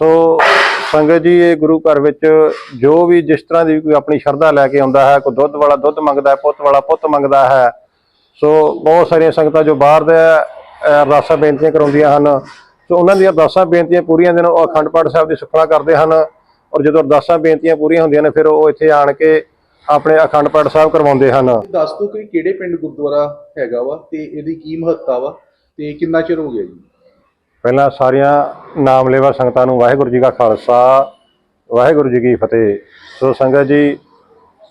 ਸੋ ਸੰਗਤ ਜੀ, ਇਹ ਗੁਰੂ ਘਰ ਵਿੱਚ ਜੋ ਵੀ ਜਿਸ ਤਰ੍ਹਾਂ ਦੀ ਕੋਈ ਆਪਣੀ ਸ਼ਰਧਾ ਲੈ ਕੇ ਆਉਂਦਾ ਹੈ, ਕੋਈ ਦੁੱਧ ਵਾਲਾ ਦੁੱਧ ਮੰਗਦਾ ਹੈ, ਪੁੱਤ ਵਾਲਾ ਪੁੱਤ ਮੰਗਦਾ ਹੈ, ਸੋ ਬਹੁਤ ਸਾਰੀਆਂ ਸੰਗਤਾਂ ਜੋ ਬਾਹਰ ਦੇ ਅਰਦਾਸਾਂ ਬੇਨਤੀਆਂ ਕਰਾਉਂਦੀਆਂ ਹਨ। ਸੋ ਉਹਨਾਂ ਦੀਆਂ ਅਰਦਾਸਾਂ ਬੇਨਤੀਆਂ ਪੂਰੀਆਂ ਦਿਨ ਉਹ ਅਖੰਡ ਪਾਠ ਸਾਹਿਬ ਦੀ ਸੁਖਣਾ ਕਰਦੇ ਹਨ ਔਰ ਜਦੋਂ ਅਰਦਾਸਾਂ ਬੇਨਤੀਆਂ ਪੂਰੀਆਂ ਹੁੰਦੀਆਂ ਨੇ, ਫਿਰ ਉਹ ਇੱਥੇ ਆਣ ਕੇ ਆਪਣੇ ਅਖੰਡ ਪਾਠ ਸਾਹਿਬ ਕਰਵਾਉਂਦੇ ਹਨ। ਦੱਸ ਦਿਓ ਕਿ ਕਿਹੜੇ ਪਿੰਡ ਗੁਰਦੁਆਰਾ ਹੈਗਾ ਵਾ ਤੇ ਇਹਦੀ ਕੀ ਮਹੱਤਤਾ ਵਾ ਤੇ ਕਿੰਨਾ ਚਿਰ ਹੋ ਗਿਆ ਜੀ? ਪਹਿਲਾਂ ਸਾਰੀਆਂ ਨਾਮਲੇਵਾ ਸੰਗਤਾਂ ਨੂੰ ਵਾਹਿਗੁਰੂ ਜੀ ਕਾ ਖਾਲਸਾ, ਵਾਹਿਗੁਰੂ ਜੀ ਕੀ ਫਤਿਹ। ਸੋ ਸੰਗਤ ਜੀ,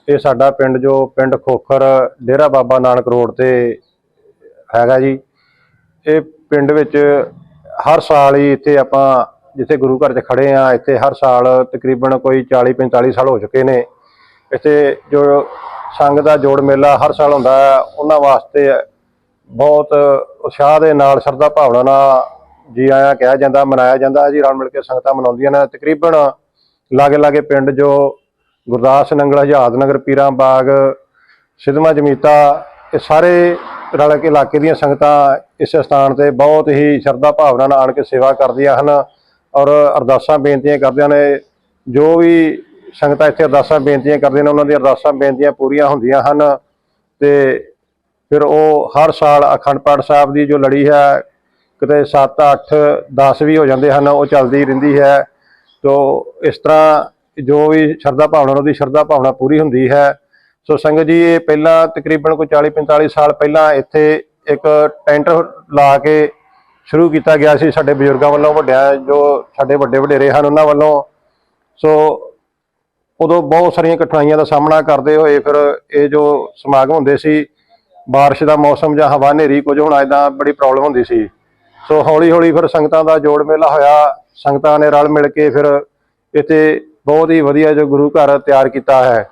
ਇਹ ਸਾਡਾ ਪਿੰਡ ਜੋ ਪਿੰਡ ਖੋਖਰ ਡੇਰਾ ਬਾਬਾ ਨਾਨਕ ਰੋਡ ਤੇ ਹੈਗਾ ਜੀ। ਇਹ ਪਿੰਡ ਵਿੱਚ ਹਰ ਸਾਲ ਹੀ ਇੱਥੇ ਆਪਾਂ ਜਿੱਥੇ ਗੁਰੂ ਘਰ 'ਚ ਖੜੇ ਆ ਇੱਥੇ ਹਰ ਸਾਲ ਤਕਰੀਬਨ ਕੋਈ 40 45 ਸਾਲ ਹੋ ਚੁੱਕੇ ਨੇ। ਇੱਥੇ ਜੋ ਸੰਗ ਦਾ ਜੋੜ ਮੇਲਾ ਹਰ ਸਾਲ ਹੁੰਦਾ ਹੈ, ਉਹਨਾਂ ਵਾਸਤੇ ਬਹੁਤ ਉਤਸ਼ਾਹ ਦੇ ਨਾਲ, ਸ਼ਰਧਾ ਭਾਵਨਾ ਨਾਲ ਜੀ ਆਇਆਂ ਕਿਹਾ ਜਾਂਦਾ, ਮਨਾਇਆ ਜਾਂਦਾ, ਜੀ ਰਲ ਮਿਲ ਕੇ ਸੰਗਤਾਂ ਮਨਾਉਂਦੀਆਂ ਨੇ। ਤਕਰੀਬਨ ਲਾਗੇ ਲਾਗੇ ਪਿੰਡ ਜੋ ਗੁਰਦਾਸ ਨੰਗਲ ਹਜਾਦ ਨਗਰ, ਪੀਰਾਂ ਬਾਗ ਸਿਧਮਾ ਜਮੀਤਾ, ਇਹ ਸਾਰੇ ਰਲ ਕੇ ਇਲਾਕੇ ਦੀਆਂ ਸੰਗਤਾਂ ਇਸ ਸਥਾਨ ਤੇ ਬਹੁਤ ਹੀ ਸ਼ਰਧਾ ਭਾਵਨਾ ਨਾਲ ਆਣ ਕੇ ਸੇਵਾ ਕਰਦੀਆਂ ਹਨ ਔਰ ਅਰਦਾਸਾਂ ਬੇਨਤੀਆਂ ਕਰਦੀਆਂ ਨੇ। ਜੋ ਵੀ ਸੰਗਤਾਂ ਇੱਥੇ ਅਰਦਾਸਾਂ ਬੇਨਤੀਆਂ ਕਰਦੀਆਂ ਨੇ, ਉਹਨਾਂ ਦੀਆਂ ਅਰਦਾਸਾਂ ਬੇਨਤੀਆਂ ਪੂਰੀਆਂ ਹੁੰਦੀਆਂ ਹਨ ਤੇ ਫਿਰ ਉਹ ਹਰ ਸਾਲ ਅਖੰਡ ਪਾਠ ਸਾਹਿਬ ਦੀ ਜੋ ਲੜੀ ਹੈ ਕਿਤੇ 7 8 10 ਵੀ ਹੋ ਜਾਂਦੇ ਹਨ ਉਹ ਚੱਲਦੀ ਰਹਿੰਦੀ ਹੈ ਤੋ ਇਸ ਤਰ੍ਹਾਂ ਜੋ ਵੀ ਸ਼ਰਧਾ ਭਾਵਨਾ ਉਹਦੀ ਸ਼ਰਧਾ ਭਾਵਨਾ ਪੂਰੀ ਹੁੰਦੀ ਹੈ ਸੋ ਸੰਗਤ ਜੀ ਇਹ ਪਹਿਲਾਂ ਤਕਰੀਬਨ ਕੋਈ 40 45 ਸਾਲ ਪਹਿਲਾਂ ਇੱਥੇ ਇੱਕ ਟੈਂਟ ਲਾ ਕੇ ਸ਼ੁਰੂ ਕੀਤਾ ਗਿਆ ਸੀ ਸਾਡੇ ਬਜ਼ੁਰਗਾਂ ਵੱਲੋਂ ਵੱਡਿਆਂ ਜੋ ਸਾਡੇ ਵੱਡੇ ਵਡੇਰੇ ਹਨ ਉਹਨਾਂ ਵੱਲੋਂ ਸੋ ਉਦੋਂ ਬਹੁਤ ਸਾਰੀਆਂ ਕਠਿਨਾਈਆਂ ਦਾ ਸਾਹਮਣਾ ਕਰਦੇ ਹੋਏ ਫਿਰ ਇਹ ਜੋ ਸਮਾਗਮ ਹੁੰਦੇ ਸੀ بارش ਦਾ ਮੌਸਮ ਜਾਂ ਹਵਾ ਹਨੇਰੀ ਕੁਝ ਹੋਣਾ ਇਦਾਂ ਬੜੀ ਪ੍ਰੋਬਲਮ ਹੁੰਦੀ ਸੀ ਸੋ ਹੌਲੀ ਹੌਲੀ ਫਿਰ ਸੰਗਤਾਂ ਦਾ ਜੋੜ ਮੇਲਾ ਹੋਇਆ। ਸੰਗਤਾਂ ਨੇ ਰਲ ਮਿਲ ਕੇ ਫਿਰ ਇੱਥੇ ਬਹੁਤ ਹੀ ਵਧੀਆ ਜੋ ਗੁਰੂ ਘਰ ਤਿਆਰ ਕੀਤਾ ਹੈ।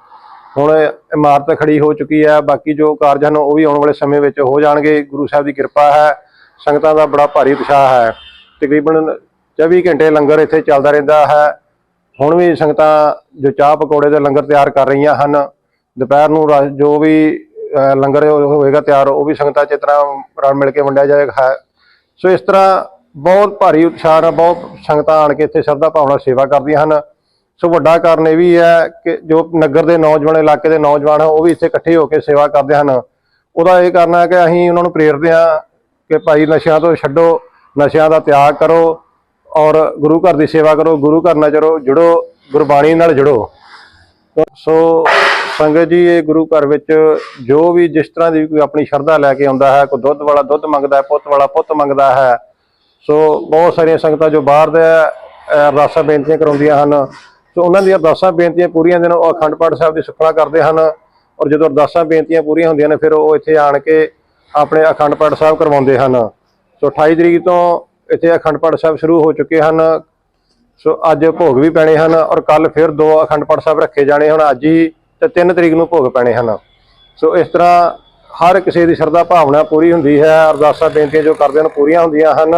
ਹੁਣ ਇਮਾਰਤ ਖੜੀ ਹੋ ਚੁੱਕੀ ਹੈ। ਬਾਕੀ ਜੋ ਕਾਰਜ ਹਨ, ਉਹ ਵੀ ਆਉਣ ਵਾਲੇ ਸਮੇਂ ਵਿੱਚ ਹੋ ਜਾਣਗੇ। ਗੁਰੂ ਸਾਹਿਬ ਦੀ ਕਿਰਪਾ ਹੈ। ਸੰਗਤਾਂ ਦਾ ਬੜਾ ਭਾਰੀ ਉਤਸ਼ਾਹ ਹੈ। ਤਕਰੀਬਨ 24 ਘੰਟੇ ਲੰਗਰ ਇੱਥੇ ਚੱਲਦਾ ਰਹਿੰਦਾ ਹੈ। ਹੁਣ ਵੀ ਸੰਗਤਾਂ ਜੋ ਚਾਹ ਪਕੌੜੇ ਦੇ ਲੰਗਰ ਤਿਆਰ ਕਰ ਰਹੀਆਂ ਹਨ। ਦੁਪਹਿਰ ਨੂੰ ਰਾ- ਜੋ ਵੀ ਲੰਗਰ ਹੋਵੇਗਾ ਤਿਆਰ, ਉਹ ਵੀ ਸੰਗਤਾਂ ਚ ਤਰ੍ਹਾਂ ਰਲ ਮਿਲ ਕੇ ਵੰਡਿਆ ਜਾਏਗਾ। ਹੈ ਸੋ ਇਸ ਤਰ੍ਹਾਂ ਬਹੁਤ ਭਾਰੀ ਉਤਸ਼ਾਹ ਨਾਲ, ਬਹੁਤ ਸੰਗਤਾਂ ਆਣ ਕੇ ਇੱਥੇ ਸ਼ਰਧਾ ਭਾਵਨਾ ਸੇਵਾ ਕਰਦੀਆਂ ਹਨ। ਸੋ ਵੱਡਾ ਕਾਰਨ ਇਹ ਵੀ ਹੈ ਕਿ ਜੋ ਨਗਰ ਦੇ ਨੌਜਵਾਨ, ਇਲਾਕੇ ਦੇ ਨੌਜਵਾਨ ਉਹ ਵੀ ਇੱਥੇ ਇਕੱਠੇ ਹੋ ਕੇ ਸੇਵਾ ਕਰਦੇ ਹਨ। ਉਹਦਾ ਇਹ ਕਾਰਨ ਹੈ ਕਿ ਅਸੀਂ ਉਹਨਾਂ ਨੂੰ ਪ੍ਰੇਰਦੇ ਹਾਂ ਕਿ ਭਾਈ ਨਸ਼ਿਆਂ ਤੋਂ ਛੱਡੋ, ਨਸ਼ਿਆਂ ਦਾ ਤਿਆਗ ਕਰੋ ਔਰ ਗੁਰੂ ਘਰ ਦੀ ਸੇਵਾ ਕਰੋ, ਗੁਰੂ ਘਰ ਨਾਲ ਜੁੜੋ ਜੁੜੋ, ਗੁਰਬਾਣੀ ਨਾਲ ਜੁੜੋ। ਸੋ ਸੰਗਤ ਜੀ, ਇਹ ਗੁਰੂ ਘਰ ਵਿੱਚ ਜੋ ਵੀ ਜਿਸ ਤਰ੍ਹਾਂ ਦੀ ਕੋਈ ਆਪਣੀ ਸ਼ਰਧਾ ਲੈ ਕੇ ਆਉਂਦਾ ਹੈ, ਕੋਈ ਦੁੱਧ ਵਾਲਾ ਦੁੱਧ ਮੰਗਦਾ ਹੈ, ਪੁੱਤ ਵਾਲਾ ਪੁੱਤ ਮੰਗਦਾ ਹੈ, ਸੋ ਬਹੁਤ ਸਾਰੀਆਂ ਸੰਗਤਾਂ ਜੋ ਬਾਹਰ ਦੇ ਅਰਦਾਸਾਂ ਬੇਨਤੀਆਂ ਕਰਾਉਂਦੀਆਂ ਹਨ। ਸੋ ਉਹਨਾਂ ਦੀਆਂ ਅਰਦਾਸਾਂ ਬੇਨਤੀਆਂ ਪੂਰੀਆਂ ਦਿਨ ਉਹ ਅਖੰਡ ਪਾਠ ਸਾਹਿਬ ਦੀ ਸੁਖਣਾ ਕਰਦੇ ਹਨ ਔਰ ਜਦੋਂ ਅਰਦਾਸਾਂ ਬੇਨਤੀਆਂ ਪੂਰੀਆਂ ਹੁੰਦੀਆਂ ਨੇ, ਫਿਰ ਉਹ ਇੱਥੇ ਆਣ ਕੇ ਆਪਣੇ ਅਖੰਡ ਪਾਠ ਸਾਹਿਬ ਕਰਵਾਉਂਦੇ ਹਨ। ਸੋ 28 ਤਰੀਕ ਤੋਂ ਇੱਥੇ ਅਖੰਡ ਪਾਠ ਸਾਹਿਬ ਸ਼ੁਰੂ ਹੋ ਚੁੱਕੇ ਹਨ। ਸੋ ਅੱਜ ਭੋਗ ਵੀ ਪੈਣੇ ਹਨ ਔਰ ਕੱਲ ਫਿਰ ਦੋ ਅਖੰਡ ਪਾਠ ਸਾਹਿਬ ਰੱਖੇ ਜਾਣੇ ਹੁਣ ਅੱਜ ਹੀ ਤੇ 3 ਤਰੀਕ ਨੂੰ ਭੋਗ ਪੈਣੇ ਹਨ। ਸੋ ਇਸ ਤਰ੍ਹਾਂ ਹਰ ਕਿਸੇ ਦੀ ਸ਼ਰਧਾ ਭਾਵਨਾ ਪੂਰੀ ਹੁੰਦੀ ਹੈ। ਅਰਦਾਸਾਂ, ਬੇਨਤੀਆਂ ਜੋ ਕਰਦੇ ਹਨ, ਪੂਰੀਆਂ ਹੁੰਦੀਆਂ ਹਨ।